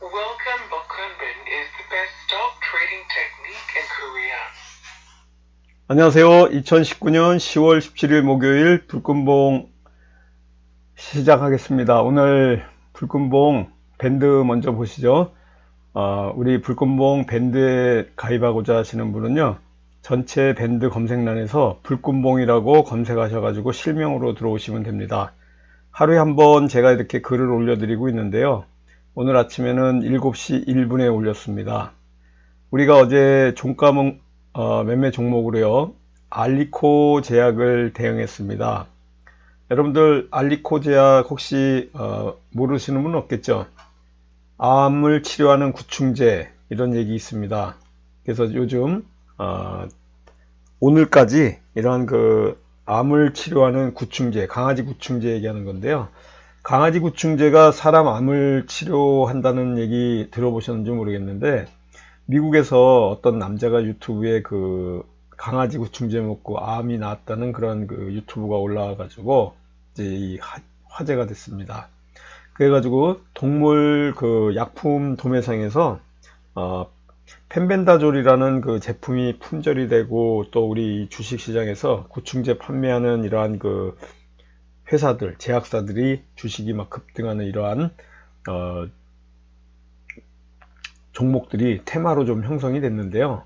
Welcome Bokunbin is the best stock trading technique in Korea. 안녕하세요. 2019년 10월 17일 목요일 불금봉 시작하겠습니다. 오늘 불금봉 밴드 먼저 보시죠. 어, 우리 불금봉 밴드에 가입하고자 하시는 분은요. 전체 밴드 검색란에서 불금봉이라고 검색하셔가지고 실명으로 들어오시면 됩니다. 하루에 한 번 제가 이렇게 글을 올려드리고 있는데요. 오늘 아침에는 7시 1분에 올렸습니다. 우리가 어제 종가 목- 어, 매매 종목으로요. 알리코 제약을 대응했습니다. 여러분들 알리코 제약 혹시 어, 모르시는 분 없겠죠? 암을 치료하는 구충제 이런 얘기 있습니다. 그래서 요즘 어, 오늘까지 이러한 그 암을 치료하는 구충제, 강아지 구충제 얘기하는 건데요. 강아지 구충제가 사람 암을 치료한다는 얘기 들어보셨는지 모르겠는데 미국에서 어떤 남자가 유튜브에 그 강아지 구충제 먹고 암이 나았다는 그런 그 유튜브가 올라와 가지고 이제 이 화- 화제가 됐습니다. 그래가지고 동물 그 약품 도매상에서 어, 펜벤다졸이라는 그 제품이 품절이 되고 또 우리 주식시장에서 구충제 판매하는 이러한 그 회사들, 제약사들이 주식이 막 급등하는 이러한 어, 종목들이 테마로 좀 형성이 됐는데요.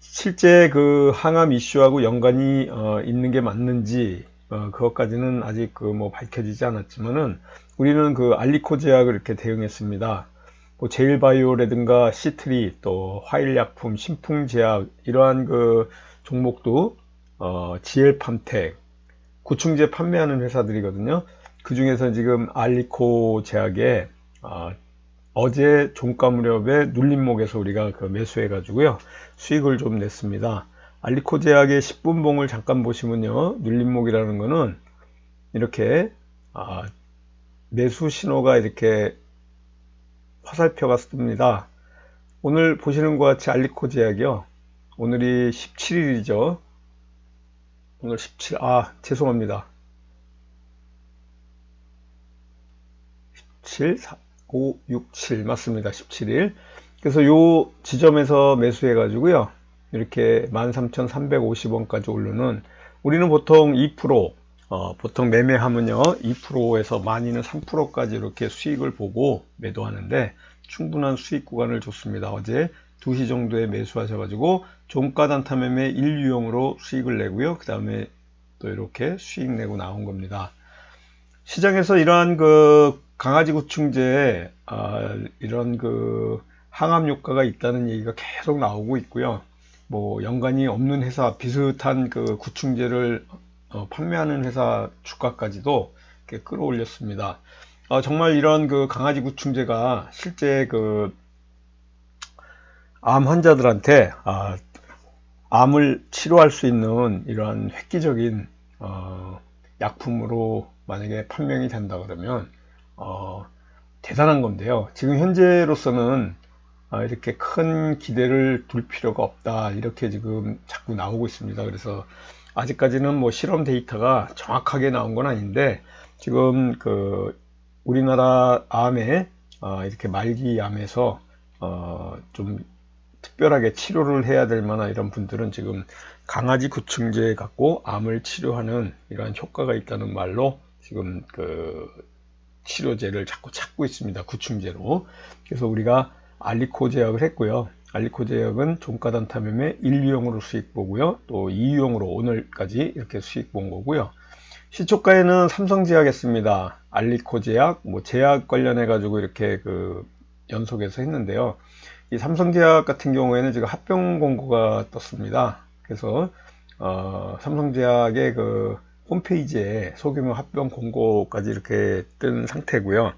실제 그 항암 이슈하고 연관이 어, 있는 게 맞는지 어, 그것까지는 아직 그 뭐 밝혀지지 않았지만은 우리는 그 알리코 제약을 이렇게 대응했습니다. 뭐 제일바이오라든가 시트리 또 화일약품, 신풍제약 이러한 그 종목도 어, 지엘팜텍 구충제 판매하는 회사들이거든요. 그 중에서 지금 알리코 제약에 어, 어제 종가 무렵에 눌림목에서 우리가 그 매수해 가지고요 수익을 좀 냈습니다. 알리코 제약의 10분봉을 잠깐 보시면요 눌림목이라는 거는 이렇게 아, 매수 신호가 이렇게 화살표가 씁니다. 오늘 보시는 것 같이 알리코 제약이요 오늘이 17일이죠. 오늘 17, 아, 죄송합니다. 17, 4, 5, 6, 7 맞습니다. 17일. 그래서 요 지점에서 매수해 가지고요. 이렇게 13,350원까지 오르는 우리는 보통 2% 어, 보통 매매하면요 2%에서 많이는 3%까지 이렇게 수익을 보고 매도하는데 충분한 수익 구간을 줬습니다. 어제 2시 정도에 매수하셔가지고 종가 단타 매매 1유형으로 수익을 내고요. 그 다음에 또 이렇게 수익 내고 나온 겁니다. 시장에서 이러한 그 강아지 구충제에 아, 이런 그 항암 효과가 있다는 얘기가 계속 나오고 있고요. 뭐 연관이 없는 회사 비슷한 그 구충제를 어, 판매하는 회사 주가까지도 끌어올렸습니다. 어, 정말 이런 그 강아지 구충제가 실제 그 암 환자들한테 아, 암을 치료할 수 있는 이러한 획기적인 어, 약품으로 만약에 판명이 된다 그러면 어, 대단한 건데요. 지금 현재로서는 아, 이렇게 큰 기대를 둘 필요가 없다 이렇게 지금 자꾸 나오고 있습니다. 그래서 아직까지는 뭐 실험 데이터가 정확하게 나온 건 아닌데 지금 그 우리나라 암에 어, 이렇게 말기 암에서 어, 좀 특별하게 치료를 해야 될 만한 이런 분들은 지금 강아지 구충제 갖고 암을 치료하는 이러한 효과가 있다는 말로 지금 그 치료제를 자꾸 찾고 있습니다. 구충제로. 그래서 우리가 알리코 제약을 했고요. 알리코 제약은 종가 단타 매매 1유형으로 수익 보고요. 또 2유형으로 오늘까지 이렇게 수익 본 거고요. 시초가에는 삼성제약 했습니다. 알리코 제약, 뭐 제약 관련해 가지고 이렇게 그 연속해서 했는데요. 이 삼성제약 같은 경우에는 지금 합병 공고가 떴습니다. 그래서 어, 삼성제약의 그 홈페이지에 소규모 합병 공고까지 이렇게 뜬 상태고요.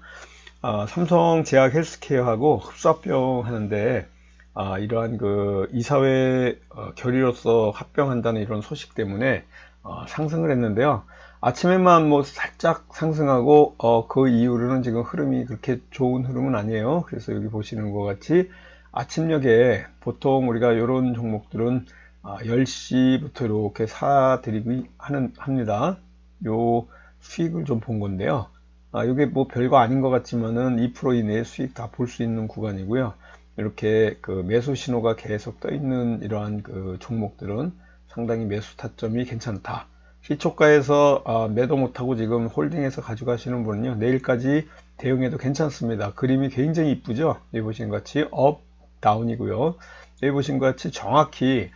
아, 삼성제약 헬스케어하고 흡수합병 하는데 아, 이러한 그 이사회 어, 결의로서 합병한다는 이런 소식 때문에 어, 상승을 했는데요. 아침에만 뭐 살짝 상승하고 어, 그 이후로는 지금 흐름이 그렇게 좋은 흐름은 아니에요. 그래서 여기 보시는 것 같이 아침녘에 보통 우리가 이런 종목들은 아, 10시부터 이렇게 사드리기 하는 합니다. 요 수익을 좀 본 건데요. 아, 이게 뭐 별거 아닌 것 같지만은 2% 이내의 수익 다 볼 수 있는 구간이고요. 이렇게 그 매수 신호가 계속 떠 있는 이러한 그 종목들은 상당히 매수 타점이 괜찮다. 시초가에서 아, 매도 못하고 지금 홀딩해서 가져가시는 분은요 내일까지 대응해도 괜찮습니다. 그림이 굉장히 이쁘죠? 여기 것 같이 업, 다운이고요. 여기 보신 것 같이 정확히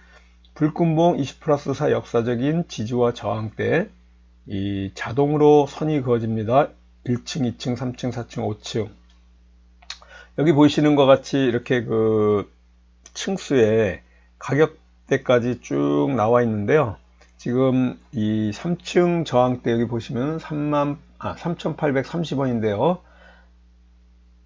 불금봉 20 플러스 4 역사적인 지지와 저항대 이 자동으로 선이 그어집니다. 1층, 2층, 3층, 4층, 5층. 여기 보시는 것 같이 이렇게 그 층수에 가격대까지 쭉 나와 있는데요. 지금 이 3층 저항대 여기 보시면 3만 아 3,830원인데요.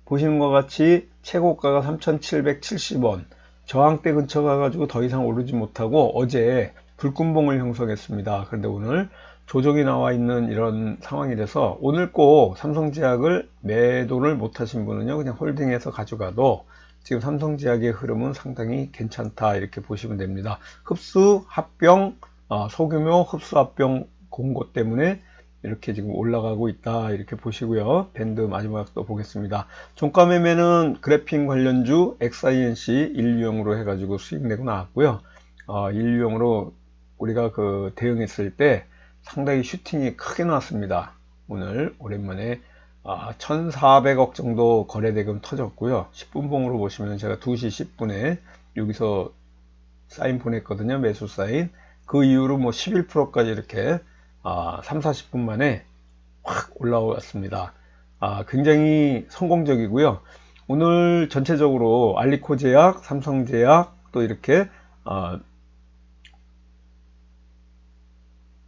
보시는 것 같이 최고가가 3,770원. 저항대 근처 가가지고 더 이상 오르지 못하고 어제 불금봉을 형성했습니다. 그런데 오늘 조정이 나와 있는 이런 상황이 돼서 오늘 꼭 삼성제약을 매도를 못하신 분은요 그냥 홀딩해서 가져가도 지금 삼성제약의 흐름은 상당히 괜찮다 이렇게 보시면 됩니다. 흡수 합병 어, 소규모 흡수 합병 공고 때문에 이렇게 지금 올라가고 있다. 이렇게 보시고요. 밴드 마지막 또 보겠습니다. 종가 매매는 그래핀 관련주 XINC 인류형으로 해가지고 수익 내고 나왔고요. 어, 인류형으로 우리가 그 대응했을 때 상당히 슈팅이 크게 나왔습니다. 오늘 오랜만에 아, 1400억 정도 거래대금 터졌고요. 10분봉으로 보시면 제가 2시 10분에 여기서 사인 보냈거든요. 매수 사인. 그 이후로 뭐 11%까지 이렇게 아, 3, 40분 만에 확 올라왔습니다. 아, 굉장히 성공적이고요. 오늘 전체적으로 알리코 제약, 삼성 제약 또 이렇게 아,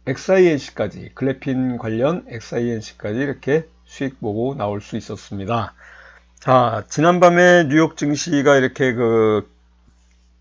XINC까지 글래핀 관련 XINC까지 이렇게 수익 보고 나올 수 있었습니다. 자, 지난밤에 뉴욕 증시가 이렇게 그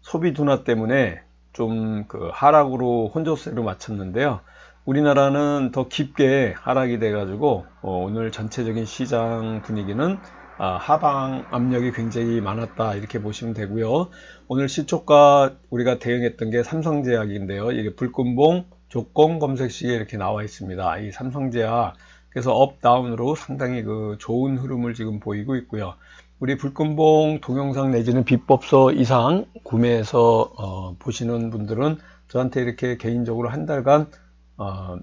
소비 둔화 때문에 좀 그 하락으로 혼조세로 마쳤는데요. 우리나라는 더 깊게 하락이 돼 가지고 어, 오늘 전체적인 시장 분위기는 아, 하방 압력이 굉장히 많았다 이렇게 보시면 되고요. 오늘 시초가 우리가 대응했던 게 삼성제약인데요. 이게 불금봉 조건 검색식에 이렇게 나와 있습니다. 이 삼성제약 그래서 업 다운으로 상당히 그 좋은 흐름을 지금 보이고 있고요. 우리 불금봉 동영상 내지는 비법서 이상 구매해서 어, 보시는 분들은 저한테 이렇게 개인적으로 한 달간 어,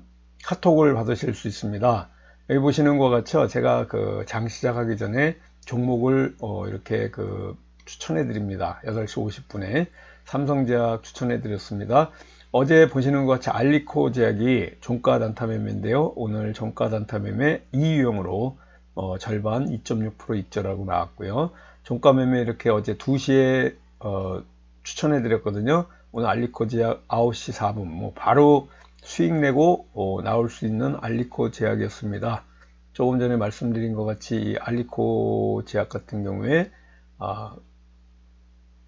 카톡을 받으실 수 있습니다. 여기 보시는 것 같죠? 제가 그 장 시작하기 전에 종목을 어, 이렇게 그 추천해 드립니다. 8시 50분에 삼성제약 추천해 드렸습니다. 어제 보시는 것 같이 알리코 제약이 종가 단타 매매인데요. 오늘 종가 단타 매매 2유형으로 어, 절반 2.6% 입절하고 나왔고요. 종가 매매 이렇게 어제 2시에 어, 추천해 드렸거든요. 오늘 알리코 제약 9시 4분 뭐 바로 수익 내고 어, 나올 수 있는 알리코 제약이었습니다. 조금 전에 말씀드린 것 같이 알리코 제약 같은 경우에 아,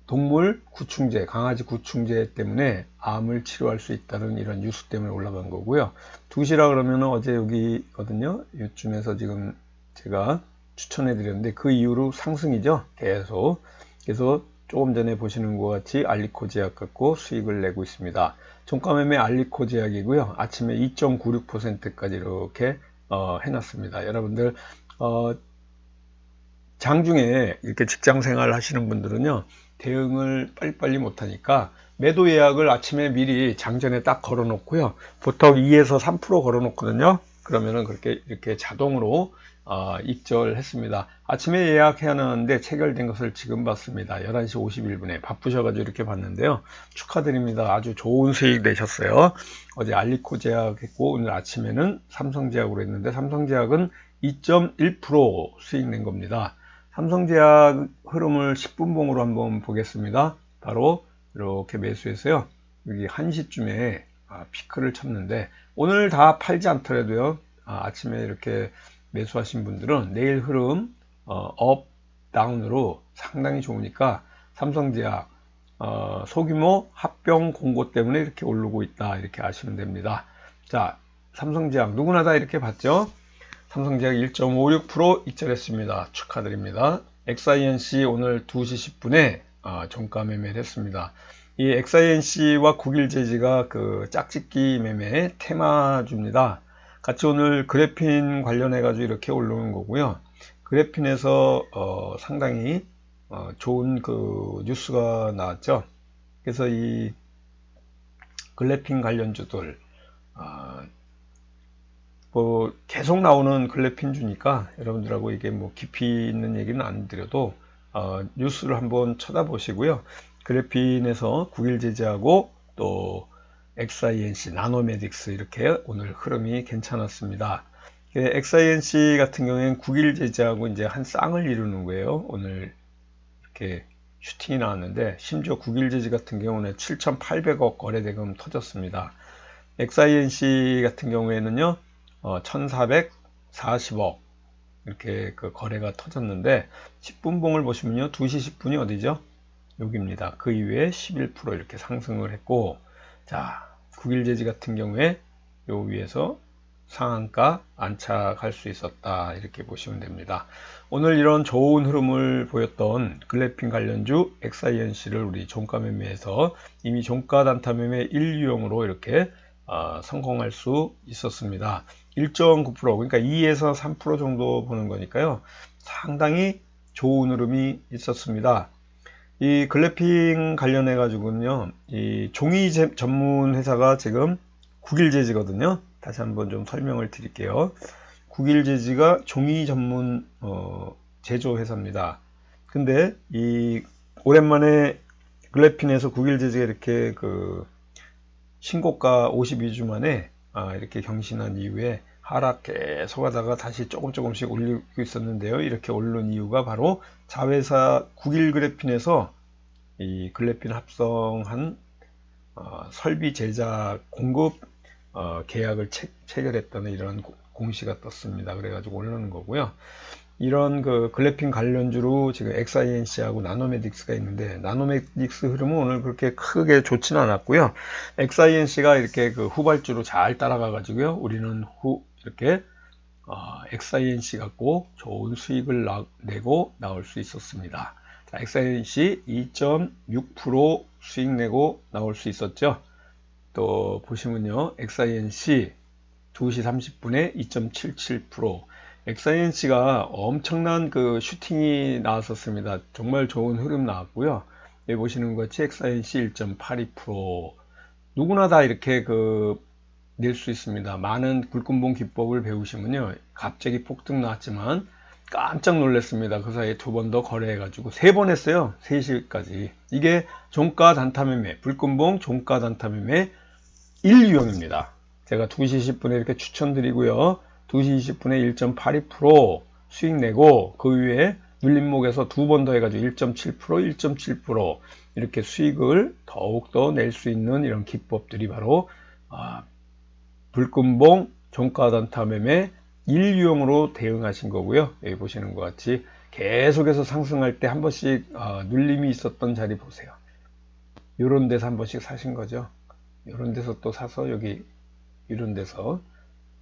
동물 구충제, 강아지 구충제 때문에 암을 치료할 수 있다는 이런 뉴스 때문에 올라간 거고요. 2시라 그러면 어제 여기거든요. 이쯤에서 지금 제가 추천해 드렸는데 그 이후로 상승이죠. 계속. 그래서 조금 전에 보시는 것 같이 알리코 제약 갖고 수익을 내고 있습니다. 종가매매 알리코 제약이고요. 아침에 2.96%까지 이렇게 어, 해놨습니다. 여러분들 어, 장중에 이렇게 직장 생활 하시는 분들은요. 대응을 빨리빨리 못하니까 매도 예약을 아침에 미리 장전에 딱 걸어 놓고요. 보통 2에서 3% 걸어 놓거든요. 그러면은 그렇게 이렇게 자동으로 어, 입절했습니다. 아침에 예약해야 하는데 체결된 것을 지금 봤습니다. 11시 51분에 바쁘셔가지고 이렇게 봤는데요. 축하드립니다. 아주 좋은 수익 내셨어요. 어제 알리코 제약했고 오늘 아침에는 삼성제약으로 했는데 삼성제약은 2.1% 수익 낸 겁니다. 삼성제약 흐름을 10분봉으로 한번 보겠습니다. 바로 이렇게 매수해서요. 여기 1시쯤에 아, 피크를 쳤는데 오늘 다 팔지 않더라도요. 아, 아침에 이렇게 매수하신 분들은 내일 흐름 어, 업 다운으로 상당히 좋으니까 삼성제약 어, 소규모 합병 공고 때문에 이렇게 오르고 있다 이렇게 아시면 됩니다. 자 삼성제약 누구나 다 이렇게 봤죠? 삼성제약 1.56% 입절했습니다. 축하드립니다. XINC 오늘 2시 10분에 어, 종가 매매를 했습니다. 이 XINC와 국일제지가 그 짝짓기 매매 테마주입니다. 같이 오늘 그래핀 관련해 가지고 이렇게 올라오는 거고요. 그래핀에서 어, 상당히 어, 좋은 그 뉴스가 나왔죠. 그래서 이 글래핀 관련주들 어, 뭐 계속 나오는 글래핀주니까 여러분들하고 이게 뭐 깊이 있는 얘기는 안 드려도 어, 뉴스를 한번 쳐다보시고요. 그래핀에서 9일 제재하고 또 XINC, 나노메딕스 이렇게 오늘 흐름이 괜찮았습니다. XINC 같은 경우에는 9일 제재하고 이제 한 쌍을 이루는 거예요. 오늘 이렇게 슈팅이 나왔는데 심지어 9일 제재 같은 경우는 7,800억 거래대금 터졌습니다. XINC 같은 경우에는요, 어, 1,440억 이렇게 그 거래가 터졌는데 10분봉을 보시면요, 2시 10분이 어디죠? 여기입니다. 그 이후에 11% 이렇게 상승을 했고, 자, 9일 제지 같은 경우에 요 위에서 상한가 안착할 수 있었다 이렇게 보시면 됩니다. 오늘 이런 좋은 흐름을 보였던 글래핀 관련주 XINC를 우리 종가 매매에서 이미 종가 단타 매매 1유형으로 이렇게 어, 성공할 수 있었습니다. 1.9% 그러니까 2에서 3% 정도 보는 거니까요. 상당히 좋은 흐름이 있었습니다. 이 글래핑 관련해 가지고는요, 이 종이 전문 회사가 지금 국일제지거든요. 다시 한번 좀 설명을 드릴게요. 국일제지가 종이 전문 어, 제조 회사입니다. 근데 이 오랜만에 글래핀에서 국일제지가 이렇게 그 신고가 52주 만에 아, 이렇게 경신한 이후에 하락 계속 하다가 다시 조금 조금씩 올리고 있었는데요. 이렇게 오른 이유가 바로 자회사 9일 그래핀에서 이 글래핀 합성한 어, 설비 제작 공급 어, 계약을 체, 결했다는 이런 공시가 떴습니다. 그래가지고 올라오는 거고요. 이런 그 글래핀 관련주로 지금 XINC하고 나노메딕스가 있는데 나노메딕스 흐름은 오늘 그렇게 크게 좋지는 않았고요. XINC가 이렇게 그 후발주로 잘 따라가 가지고요. 우리는 후 이렇게 어, XINC 갖고 좋은 수익을 나, 내고 나올 수 있었습니다. 자, XINC 2.6% 수익 내고 나올 수 있었죠. 또 보시면요. XINC 2시 30분에 2.77% XINC가 엄청난 그 슈팅이 나왔었습니다. 정말 좋은 흐름 나왔고요. 여기 보시는 것 같이 XINC 1.82% 누구나 다 이렇게 그 낼 수 있습니다. 많은 불금봉 기법을 배우시면요. 갑자기 폭등 나왔지만 깜짝 놀랐습니다. 그 사이에 두 번 더 거래해가지고 세 번 했어요. 3시까지. 이게 종가 단타 매매, 불금봉 종가 단타 매매 1유형입니다. 제가 2시 10분에 이렇게 추천드리고요. 2시 20분에 1.82% 수익 내고 그 위에 눌림목에서 두 번 더 해가지고 1.7% 1.7% 이렇게 수익을 더욱더 낼 수 있는 이런 기법들이 바로 아, 불금봉 종가단타 매매 1유형으로 대응하신 거고요. 여기 보시는 것 같이 계속해서 상승할 때 한 번씩 어, 눌림이 있었던 자리 보세요. 이런 데서 한 번씩 사신 거죠. 이런 데서 또 사서 여기 이런 데서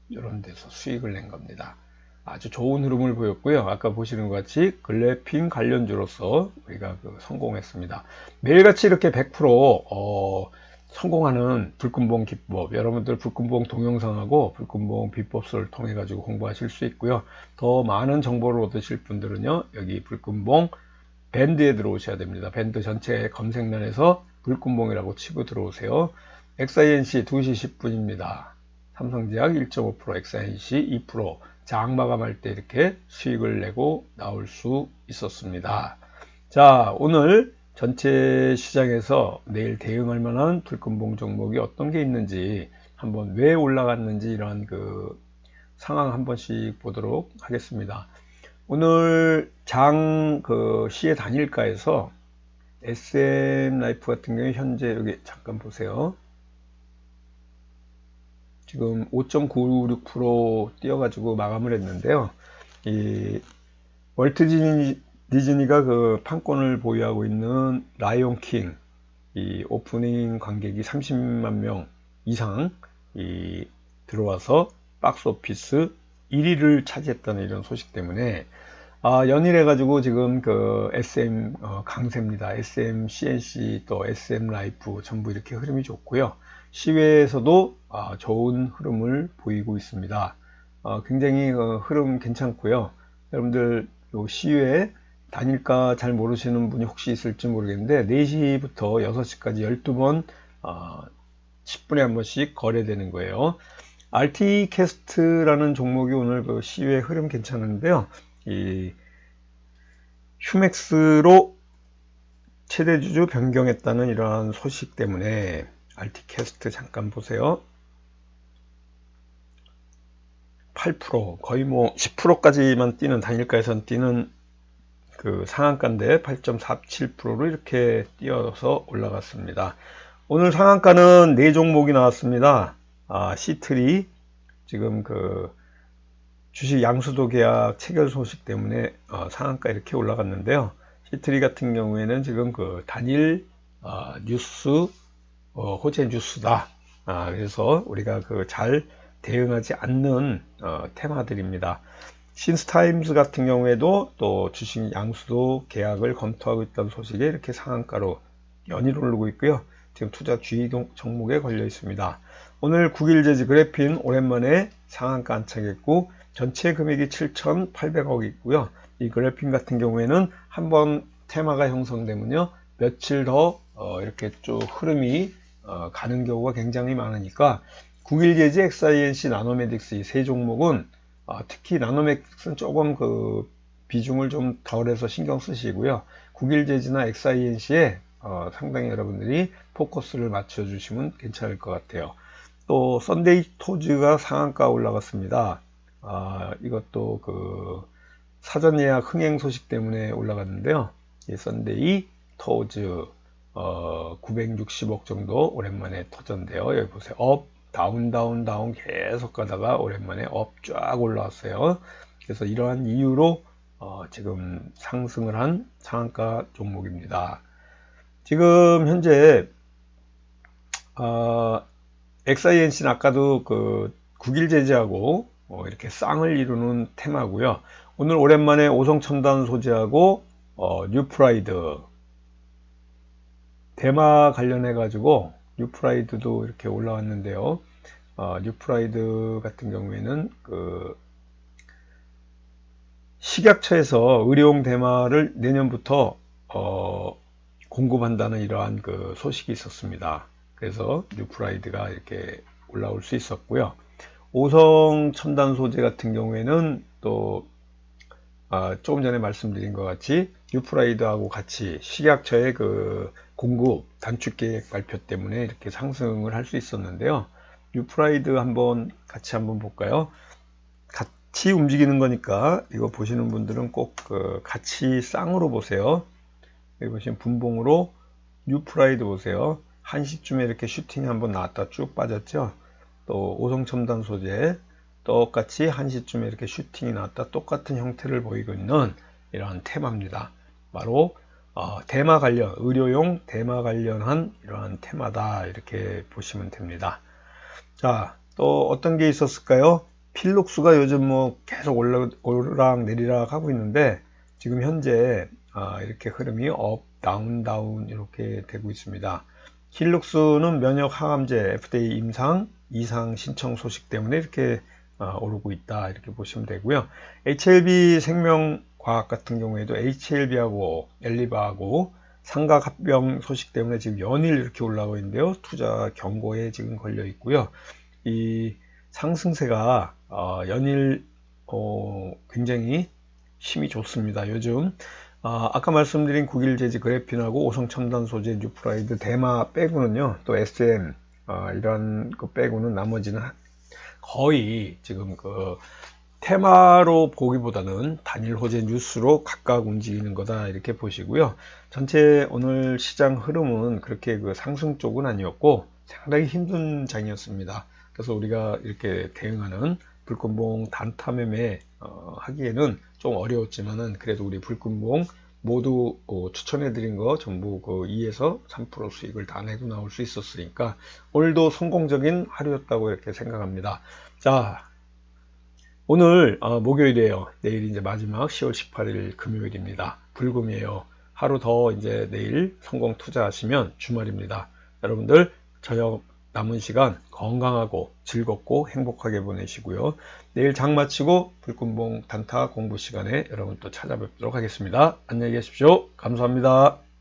이런 데서 수익을 낸 겁니다. 아주 좋은 흐름을 보였고요. 아까 보시는 것 같이 글래핑 관련주로서 우리가 그 성공했습니다. 매일같이 이렇게 100% 어, 성공하는 불금봉 기법 여러분들 불금봉 동영상하고 불금봉 비법서를 통해 가지고 공부하실 수 있고요. 더 많은 정보를 얻으실 분들은요. 여기 불금봉 밴드에 들어오셔야 됩니다. 밴드 전체 검색란에서 불금봉이라고 치고 들어오세요. XINC 2시 10분입니다. 삼성제약 1.5%, XINC 2%, 장 마감할 때 이렇게 수익을 내고 나올 수 있었습니다. 자, 오늘 전체 시장에서 내일 대응할 만한 불금봉 종목이 어떤 게 있는지 한번 왜 올라갔는지 이런 그 상황 한 번씩 보도록 하겠습니다. 오늘 장 그 시의 단일가에서 SM 라이프 같은 경우에 현재 여기 잠깐 보세요. 지금 5.96% 뛰어가지고 마감을 했는데요. 이 월트 디즈니가 그 판권을 보유하고 있는 라이온 킹, 이 오프닝 관객이 30만 명 이상 이 들어와서 박스 오피스 1위를 차지했다는 이런 소식 때문에 아, 연일해 가지고 지금 그 SM 어, 강세입니다. SM, CNC 또 SM 라이프 전부 이렇게 흐름이 좋고요. 시외에서도 아, 좋은 흐름을 보이고 있습니다. 어, 굉장히 어, 흐름 괜찮고요. 여러분들 요 시외 단일가 잘 모르시는 분이 혹시 있을지 모르겠는데 4시부터 6시까지 12번 어, 10분에 한 번씩 거래되는 거예요. RT캐스트라는 종목이 오늘 그 시외 흐름 괜찮은데요. 이 휴맥스로 최대 주주 변경했다는 이러한 소식 때문에 RT캐스트 잠깐 보세요. 8% 거의 뭐 10%까지만 뛰는 단일가에선 뛰는 그 상한가인데 8.47%로 이렇게 뛰어서 올라갔습니다. 오늘 상한가는 네 종목이 나왔습니다. 아, 시트리 지금 그 주식 양수도 계약 체결 소식 때문에 어, 상한가 이렇게 올라갔는데요. 시트리 같은 경우에는 지금 그 단일 어, 뉴스 어, 호재 뉴스다. 아, 그래서 우리가 그 잘 대응하지 않는 어, 테마들입니다. 신스타임즈 같은 경우에도 또 주식 양수도 계약을 검토하고 있다는 소식에 이렇게 상한가로 연일 오르고 있고요. 지금 투자 주의 종목에 걸려 있습니다. 오늘 9일 제지 그래핀 오랜만에 상한가 안착했고 전체 금액이 7,800억 있고요. 이 그래핀 같은 경우에는 한번 테마가 형성되면요. 며칠 더 어, 이렇게 쭉 흐름이 어, 가는 경우가 굉장히 많으니까 9일 제지 XINC 나노메딕스 이 세 종목은 어, 특히 나노맥스는 조금 그 비중을 좀 덜해서 신경 쓰시고요. 9일 제지나 XINC에 어, 상당히 여러분들이 포커스를 맞춰 주시면 괜찮을 것 같아요. 또 썬데이 토즈가 상한가 올라갔습니다. 아, 이것도 그 사전 예약 흥행 소식 때문에 올라갔는데요. 이 썬데이 토즈 어, 960억 정도 오랜만에 터졌는데요. 여기 보세요. 업, 다운, 다운, 다운 계속 가다가 오랜만에 업 쫙 올라왔어요. 그래서 이러한 이유로 어, 지금 상승을 한 상한가 종목입니다. 지금 현재 어, XINC는 아까도 그 국일 제재하고 어, 이렇게 쌍을 이루는 테마고요. 오늘 오랜만에 오성첨단 소재하고 어, 뉴프라이드 대마 관련해 가지고 뉴프라이드도 이렇게 올라왔는데요. 어, 뉴프라이드 같은 경우에는 그 식약처에서 의료용 대마를 내년부터 어, 공급한다는 이러한 그 소식이 있었습니다. 그래서 뉴프라이드가 이렇게 올라올 수 있었고요. 오성 첨단 소재 같은 경우에는 또 아, 조금 전에 말씀드린 것 같이 뉴프라이드하고 같이 식약처의 그 공급 단축 계획 발표 때문에 이렇게 상승을 할 수 있었는데요. 뉴프라이드 한번 같이 한번 볼까요? 같이 움직이는 거니까 이거 보시는 분들은 꼭 그 같이 쌍으로 보세요. 여기 보시면 분봉으로 뉴프라이드 보세요. 1시쯤에 이렇게 슈팅이 한번 나왔다 쭉 빠졌죠. 또 오성첨단 소재 똑같이 1시쯤에 이렇게 슈팅이 나왔다 똑같은 형태를 보이고 있는 이러한 테마입니다. 바로 어, 대마 관련, 의료용 대마 관련한 이러한 테마다 이렇게 보시면 됩니다. 자, 또 어떤 게 있었을까요? 필록수가 요즘 뭐 계속 올라, 오르락 내리락 하고 있는데 지금 현재 아, 이렇게 흐름이 업, 다운, 다운 이렇게 되고 있습니다. 힐룩스는 면역 항암제 FDA 임상 이상 신청 소식 때문에 이렇게 아, 오르고 있다 이렇게 보시면 되고요. HLB 생명 과학 같은 경우에도 HLB하고 엘리바하고 상각 합병 소식 때문에 지금 연일 이렇게 올라가고 있는데요. 투자 경고에 지금 걸려 있고요. 이 상승세가 어, 연일 어, 굉장히 힘이 좋습니다. 요즘 아, 아까 말씀드린 국일 제지 그래핀하고 오성 첨단 소재 뉴프라이드 대마 빼고는요 또 SM 아, 이런 거 빼고는 나머지는 거의 지금 그 테마로 보기보다는 단일 호재 뉴스로 각각 움직이는 거다 이렇게 보시고요. 전체 오늘 시장 흐름은 그렇게 그 상승 쪽은 아니었고 상당히 힘든 장이었습니다. 그래서 우리가 이렇게 대응하는 불금봉 단타 매매 어, 하기에는 좀 어려웠지만은 그래도 우리 불금봉 모두 어, 추천해 드린 거 전부 그 2에서 3% 수익을 다 내고 나올 수 있었으니까 오늘도 성공적인 하루였다고 이렇게 생각합니다. 자, 오늘 어, 목요일이에요. 내일 이제 마지막 10월 18일 금요일입니다. 불금이에요. 하루 더 이제 내일 성공 투자하시면 주말입니다. 여러분들 저녁 남은 시간 건강하고 즐겁고 행복하게 보내시고요. 내일 장 마치고 불금봉 단타 공부 시간에 여러분 또 찾아뵙도록 하겠습니다. 안녕히 계십시오. 감사합니다.